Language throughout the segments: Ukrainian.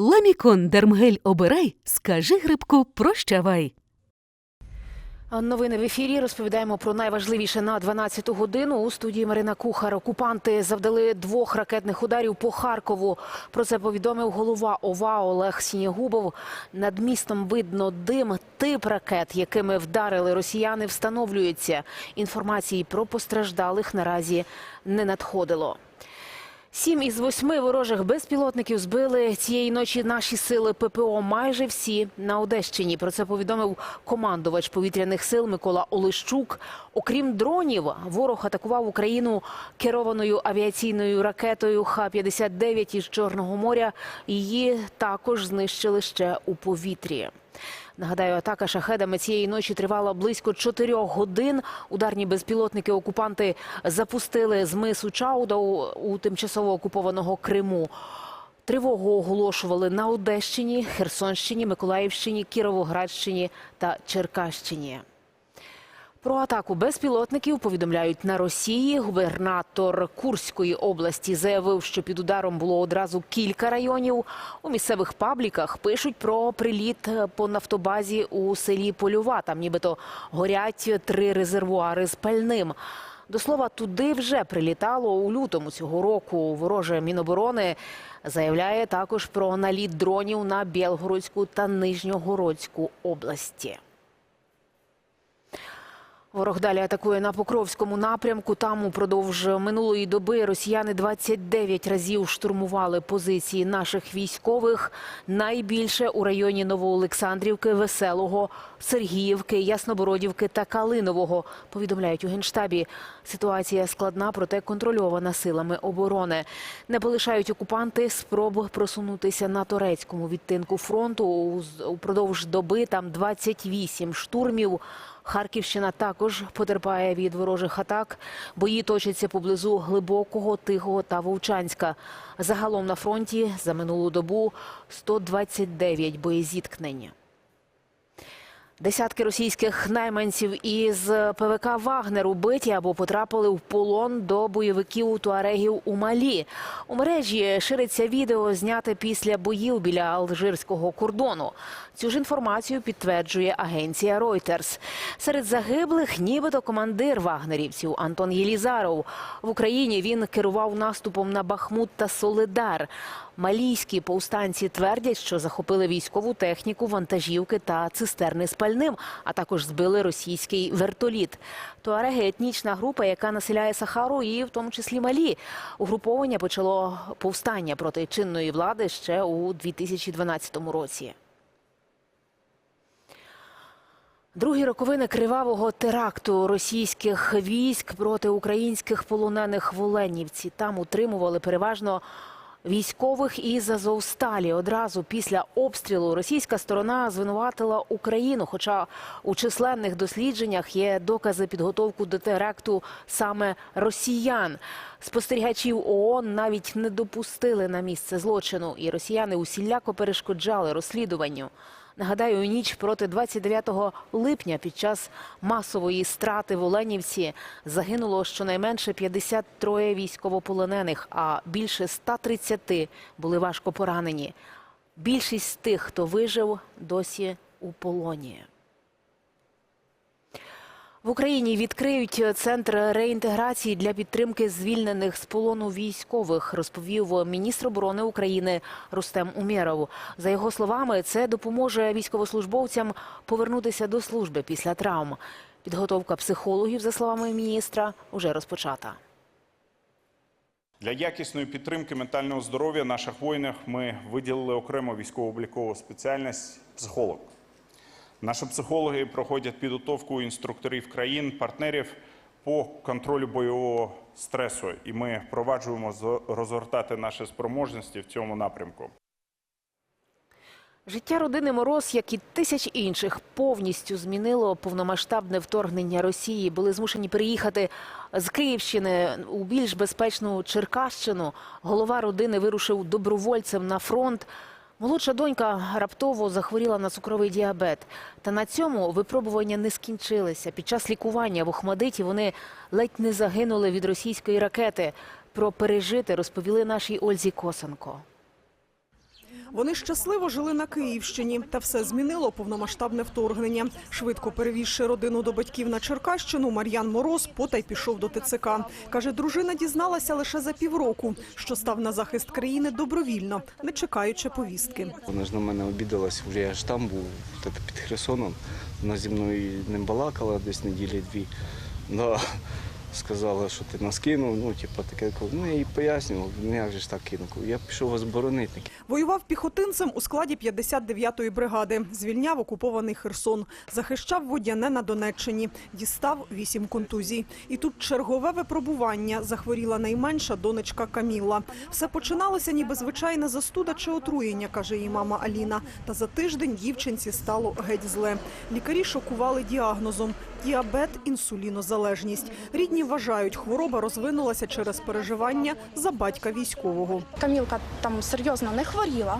Ламікон Дермгель обирай, скажи грибку прощавай. Новини в ефірі розповідаємо про найважливіше на 12-ту годину. У студії Марина Кухар. Окупанти завдали двох ракетних ударів по Харкову. Про це повідомив голова ОВА Олег Сінєгубов. Над містом видно дим. Тип ракет, якими вдарили росіяни, встановлюється. Інформації про постраждалих наразі не надходило. Сім із восьми ворожих безпілотників збили цієї ночі наші сили ППО. Майже всі на Одещині. Про це повідомив командувач повітряних сил Микола Олещук. Окрім дронів, ворог атакував Україну керованою авіаційною ракетою Х-59 із Чорного моря. Її також знищили ще у повітрі. Нагадаю, атака шахедами цієї ночі тривала близько чотирьох годин. Ударні безпілотники окупанти запустили з мису Чауда у, тимчасово окупованого Криму. Тривогу оголошували на Одещині, Херсонщині, Миколаївщині, Кіровоградщині та Черкащині. Про атаку безпілотників повідомляють на Росії. Губернатор Курської області заявив, що під ударом було одразу кілька районів. У місцевих пабліках пишуть про приліт по нафтобазі у селі Польова. Там нібито горять три резервуари з пальним. До слова, туди вже прилітало у лютому цього року. Вороже Міноборони заявляє також про наліт дронів на Білгородську та Нижньогородську області. Ворог далі атакує на Покровському напрямку. Там упродовж минулої доби росіяни 29 разів штурмували позиції наших військових. Найбільше у районі Новоолександрівки, Веселого, Сергіївки, Яснобородівки та Калинового. Повідомляють у генштабі. Ситуація складна, проте контрольована силами оборони. Не полишають окупанти спроб просунутися на турецькому відтинку фронту. Упродовж доби там 28 штурмів. Харківщина також потерпає від ворожих атак. Бої точаться поблизу Глибокого, Тихого та Вовчанська. Загалом на фронті за минулу добу 129 боєзіткнень. Десятки російських найманців із ПВК «Вагнер» убиті або потрапили в полон до бойовиків туарегів у Малі. У мережі шириться відео, зняте після боїв біля алжирського кордону. Цю ж інформацію підтверджує агенція Reuters. Серед загиблих нібито командир вагнерівців Антон Єлізаров. В Україні він керував наступом на Бахмут та Солидар. Малійські повстанці твердять, що захопили військову техніку, вантажівки та цистерни з пальним, а також збили російський вертоліт. Туареги – етнічна група, яка населяє Сахару і в тому числі Малі. Угруповання почало повстання проти чинної влади ще у 2012 році. Другі роковини кривавого теракту російських військ проти українських полонених в Оленівці. Там утримували переважно військових із Азовсталі. Одразу після обстрілу російська сторона звинуватила Україну. Хоча у численних дослідженнях є докази підготовку до теракту саме росіян. Спостерігачів ООН навіть не допустили на місце злочину, і росіяни усіляко перешкоджали розслідуванню. Нагадаю, у ніч проти 29 липня під час масової страти в Оленівці загинуло щонайменше 53 військовополонених, а більше 130 були важко поранені. Більшість тих, хто вижив, досі у полоні. В Україні відкриють центр реінтеграції для підтримки звільнених з полону військових, розповів міністр оборони України Рустем Умєров. За його словами, це допоможе військовослужбовцям повернутися до служби після травм. Підготовка психологів, за словами міністра, уже розпочата. Для якісної підтримки ментального здоров'я наших воїнів ми виділили окремо військово-облікову спеціальність психолог. Наші психологи проходять підготовку інструкторів країн, партнерів по контролю бойового стресу, і ми впроваджуємо розгортати наші спроможності в цьому напрямку. Життя родини Мороз, як і тисяч інших, повністю змінило повномасштабне вторгнення Росії. Були змушені переїхати з Київщини у більш безпечну Черкащину. Голова родини вирушив добровольцем на фронт. Молодша донька раптово захворіла на цукровий діабет. Та на цьому випробування не скінчилися. Під час лікування в Охмадиті вони ледь не загинули від російської ракети. Про пережити розповіли нашій Ользі Косенко. Вони щасливо жили на Київщині, та все змінило повномасштабне вторгнення. Швидко перевізши родину до батьків на Черкащину, Мар'ян Мороз потай пішов до ТЦК. Каже, дружина дізналася лише за півроку, що став на захист країни добровільно, не чекаючи повістки. Вона ж на мене обідалась, вже я ж там був, під Херсоном. Вона зі мною не балакала десь неділі дві. Да, сказала, що ти нас кинув. Ну, типу, таке, ну я їй пояснював, ну як же ж так кинув. Я пішов вас боронити. Воював піхотинцем у складі 59-ї бригади. Звільняв окупований Херсон. Захищав водяне на Донеччині. Дістав вісім контузій. І тут чергове випробування. Захворіла найменша донечка Каміла. Все починалося ніби звичайна застуда чи отруєння, каже її мама Аліна. Та за тиждень дівчинці стало геть зле. Лікарі шокували діагнозом – діабет, інсулінозалежність. Рідні вважають, хвороба розвинулася через переживання за батька військового. Камілка там серйозно не хворіла.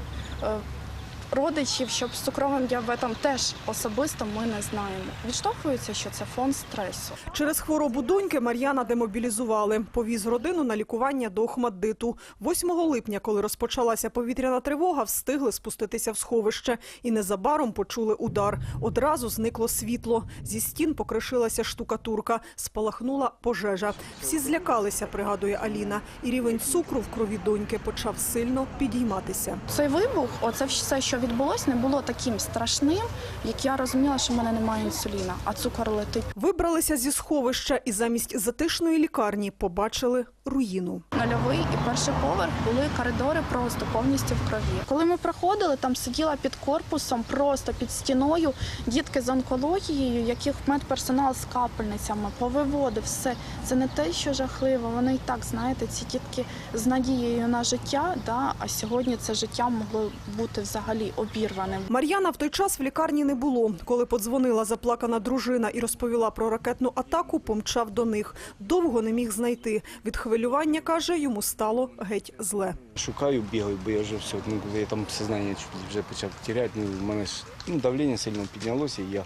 Родичів, щоб з цукровим діабетом теж особисто ми не знаємо. Відштовхується, що це фон стресу. Через хворобу доньки Мар'яна демобілізували. Повіз родину на лікування до Охмаддиту. 8 липня, коли розпочалася повітряна тривога, встигли спуститися в сховище. І незабаром почули удар. Одразу зникло світло. Зі стін покришилася штукатурка. Спалахнула пожежа. Всі злякалися, пригадує Аліна. І рівень цукру в крові доньки почав сильно підійматися. Цей вибух, оце все, що відбулось, не було таким страшним, як я розуміла, що в мене немає інсуліна, а цукор летить. Вибралися зі сховища і замість затишної лікарні побачили руїну. Нульовий і перший поверх були коридори просто повністю в крові. Коли ми проходили, там сиділа під корпусом, просто під стіною дітки з онкологією, яких медперсонал з капельницями повиводив все. Це не те, що жахливо. Вони і так знаєте, ці дітки з надією на життя. Да, а сьогодні це життя могло бути взагалі обірваним. Мар'яна в той час в лікарні не було. Коли подзвонила заплакана дружина і розповіла про ракетну атаку, помчав до них. Довго не міг знайти. Від хвилювання, каже, йому стало геть зле. Шукаю, бігаю, бо я вже все, ну, я там сознання вже почав теряти. Ну, в мене ж ну, давлення сильно піднялося, і я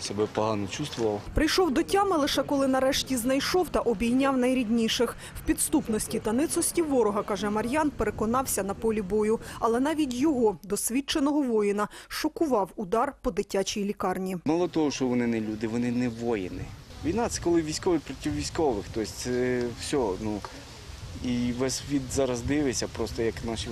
себе погано чувствував. Прийшов до тями лише коли нарешті знайшов та обійняв найрідніших. В підступності та ницості ворога, каже Мар'ян, переконався на полі бою. Але навіть його, досвідченого воїна, шокував удар по дитячій лікарні. Мало того, що вони не люди, вони не воїни. Війна це коли військові проти військових. Тобто це все. Ну, і весь світ зараз дивиться, просто як наші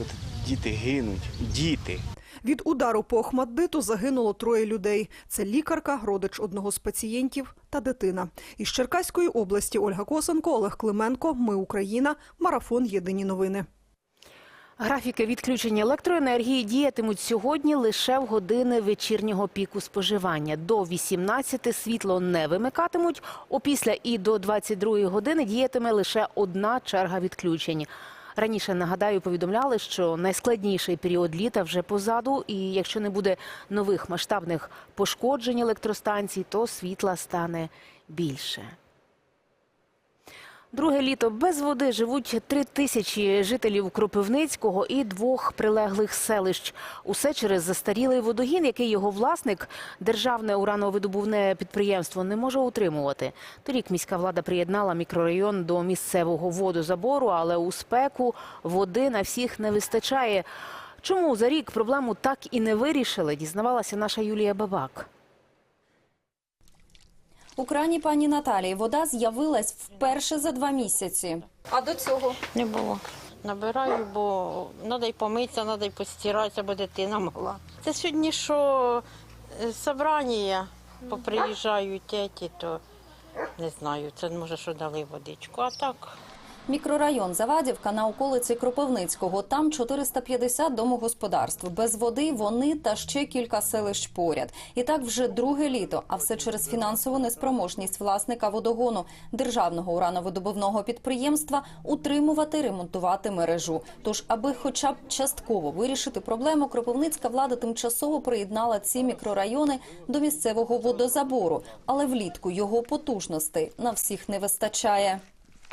діти гинуть. Діти. Від удару по Охмаддиту загинуло троє людей. Це лікарка, родич одного з пацієнтів та дитина. Із Черкаської області Ольга Косенко, Олег Клименко. Ми Україна. Марафон. Єдині новини. Графіки відключення електроенергії діятимуть сьогодні лише в години вечірнього піку споживання. До 18 світло не вимикатимуть. Опісля і до 22 години діятиме лише одна черга відключень. Раніше нагадаю, повідомляли, що найскладніший період літа вже позаду, і якщо не буде нових масштабних пошкоджень електростанцій, то світла стане більше. Друге літо без води живуть три тисячі жителів Кропивницького і двох прилеглих селищ. Усе через застарілий водогін, який його власник, державне урановидобувне підприємство, не може утримувати. Торік міська влада приєднала мікрорайон до місцевого водозабору, але у спеку води на всіх не вистачає. Чому за рік проблему так і не вирішили, дізнавалася наша Юлія Бабак. У крані пані Наталії вода з'явилась вперше за два місяці. А до цього Не було. Набираю, бо треба й помитися, треба й постиратися, бо дитина мала. Це сьогодні, що е, собрання поприїжджають теті, то не знаю, це може, що дали водичку. А так мікрорайон Завадівка на околиці Кропивницького. Там 450 домогосподарств. Без води вони та ще кілька селищ поряд. І так вже друге літо. А все через фінансову неспроможність власника водогону державного урановидобувного підприємства утримувати, ремонтувати мережу. Тож, аби хоча б частково вирішити проблему, Кропивницька влада тимчасово приєднала ці мікрорайони до місцевого водозабору, але влітку його потужностей на всіх не вистачає.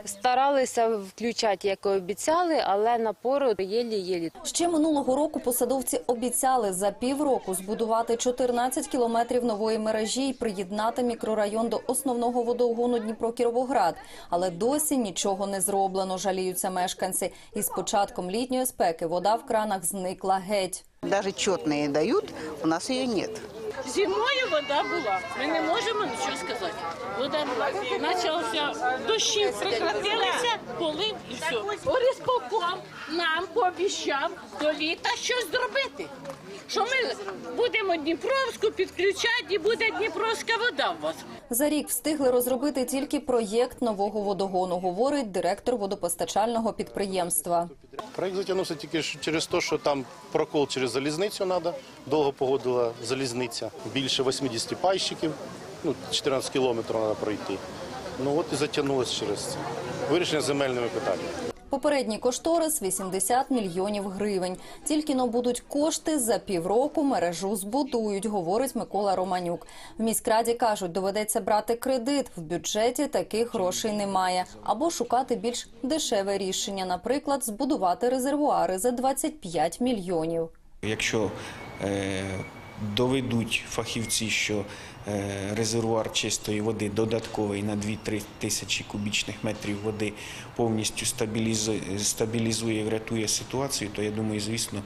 Старалися включати, як і обіцяли, але напору єлі-єлі. Ще минулого року посадовці обіцяли за півроку збудувати 14 кілометрів нової мережі і приєднати мікрорайон до основного водогону Дніпро-Кіровоград. Але досі нічого не зроблено, жаліються мешканці. І з початком літньої спеки вода в кранах зникла геть. Даже четные дают, у нас ее нет. Зимою вода була. Ми не можемо нічого сказати. Вода була. Почався дощі, прекратилися, полив і все. Орисполком нам пообіцяв до літа щось зробити. Що ми будемо Дніпровську підключати і буде Дніпровська вода у вас. За рік встигли розробити тільки проєкт нового водогону, говорить директор водопостачального підприємства. Проект затягнувся тільки через те, що там прокол через залізницю треба. Довго погодила залізниця. Більше 80 пайщиків, ну 14 кілометрів треба пройти. Ну от і затягнулося через це. Вирішення земельними питаннями. Попередній кошторис 80 мільйонів гривень. Тільки но будуть кошти за півроку мережу збудують, говорить Микола Романюк. В міськраді кажуть, доведеться брати кредит. В бюджеті таких грошей немає. Або шукати більш дешеве рішення, наприклад, збудувати резервуари за 25 мільйонів. Якщо е, доведуть фахівці, що е, резервуар чистої води додатковий на 2-3 тисячі кубічних метрів води повністю стабілізує, і врятує ситуацію, то я думаю, звісно,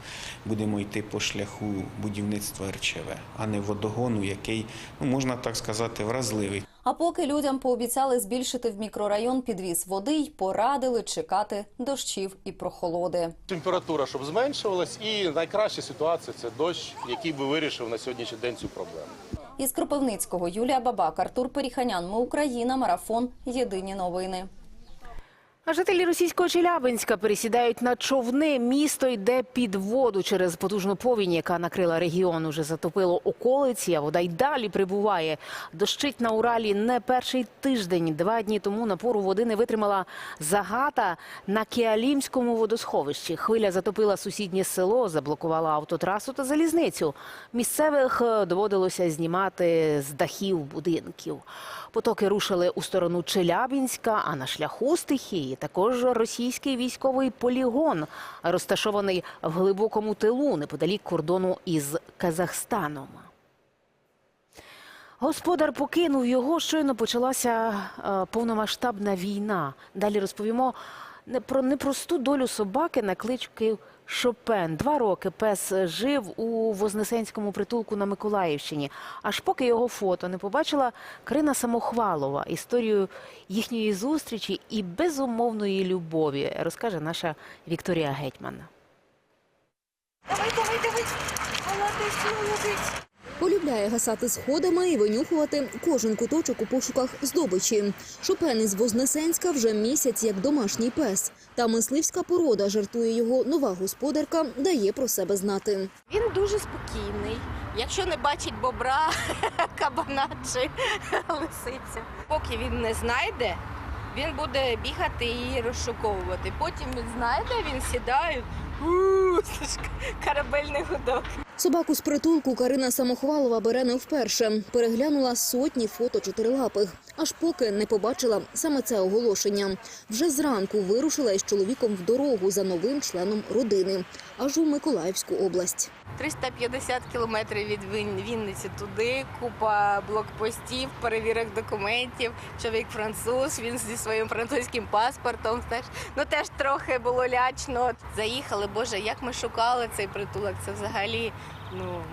будемо йти по шляху будівництва РЧВ, а не водогону, який, ну можна так сказати, вразливий. А поки людям пообіцяли збільшити в мікрорайон підвіз води й порадили чекати дощів і прохолоди. Температура, щоб зменшувалась, і найкраща ситуація це дощ, який би вирішив на сьогоднішній день цю проблему. Із Кропивницького Юлія Бабак, Артур Періханян. Ми Україна. Марафон. Єдині новини. Жителі російського Челябинська пересідають на човни. Місто йде під воду через потужну повінь, яка накрила регіон. Уже затопило околиці, а вода й далі прибуває. Дощить на Уралі не перший тиждень. Два дні тому напору води не витримала загата на Кіалімському водосховищі. Хвиля затопила сусіднє село, заблокувала автотрасу та залізницю. Місцевих е, доводилося знімати з дахів будинків. Потоки рушили у сторону Челябінська, а на шляху стихії також російський військовий полігон, розташований в глибокому тилу неподалік кордону із Казахстаном. Господар покинув його. Щойно почалася е, повномасштабна війна. Далі розповімо про непросту долю собаки на клички Шопен. Два роки пес жив у Вознесенському притулку на Миколаївщині. Аж поки його фото не побачила Крина Самохвалова. Історію їхньої зустрічі і безумовної любові розкаже наша Вікторія Гетьман. Полюбляє гасати сходами і винюхувати кожен куточок у пошуках здобичі. Шопен із Вознесенська вже місяць як домашній пес. Та мисливська порода, жартує його нова господарка, дає про себе знати. Він дуже спокійний. Якщо не бачить бобра, кабана чи лисицю. Поки він не знайде, він буде бігати і розшуковувати. Потім він знайде, він сідає. Корабельний гудок. Собаку з притулку Карина Самохвалова бере не вперше. Переглянула сотні фото чотирилапих, аж поки не побачила саме це оголошення. Вже зранку вирушила із чоловіком в дорогу за новим членом родини, аж у Миколаївську область. 350 кілометрів від Він- Вінниці туди, купа блокпостів, перевірок документів. Чоловік француз, він зі своїм французьким паспортом. Теж ну теж трохи було лячно. Заїхали, боже, як ми шукали цей притулок. Це взагалі ну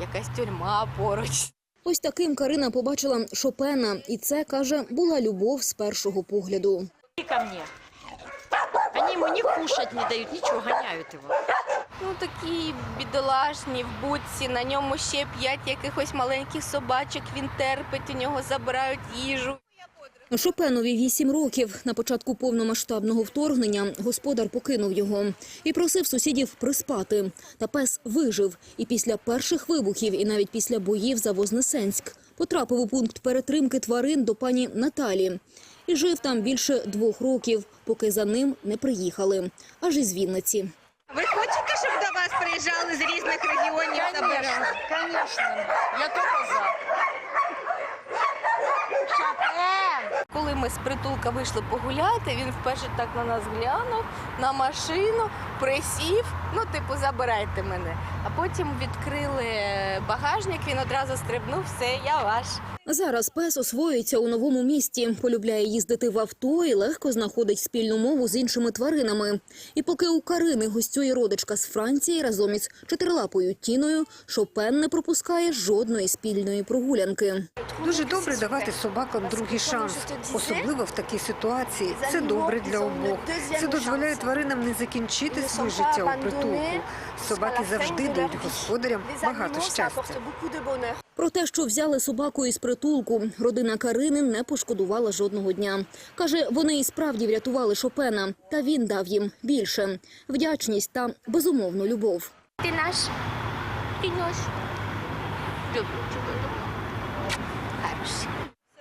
якась тюрма поруч. Ось таким Карина побачила Шопена, і це каже була любов з першого погляду. ко мне. Они ему не кушать не дают, ничего, гоняют его. Ну такі бідолашні в будці, на ньому ще п'ять якихось маленьких собачок, він терпить, у нього забирають їжу. Шопенові вісім років. На початку повномасштабного вторгнення господар покинув його і просив сусідів приспати. Та пес вижив і після перших вибухів, і навіть після боїв за Вознесенськ потрапив у пункт перетримки тварин до пані Наталі. І жив там більше двох років, поки за ним не приїхали. Аж із Вінниці. Ви хочете, щоб до вас приїжджали з різних регіонів? Звісно, я то казав. Коли ми з притулка вийшли погуляти, він вперше так на нас глянув, на машину, присів, ну, типу, забирайте мене. А потім відкрили багажник, він одразу стрибнув, все, я ваш. Зараз пес освоюється у новому місті, полюбляє їздити в авто і легко знаходить спільну мову з іншими тваринами. І поки у Карини гостює родичка з Франції разом із чотирилапою Тіною, Шопен не пропускає жодної спільної прогулянки. Дуже добре давати собакам другий шанс, особливо в такій ситуації. Це добре для обох. Це дозволяє тваринам не закінчити своє життя у притулку. Собаки завжди дають господарям багато щастя. Про те, що взяли собаку із притулку, родина Карини не пошкодувала жодного дня. Каже, вони і справді врятували Шопена, та він дав їм більше – вдячність та безумовну любов. Ти наш? Ти наш. Люблю тебе. Хороший.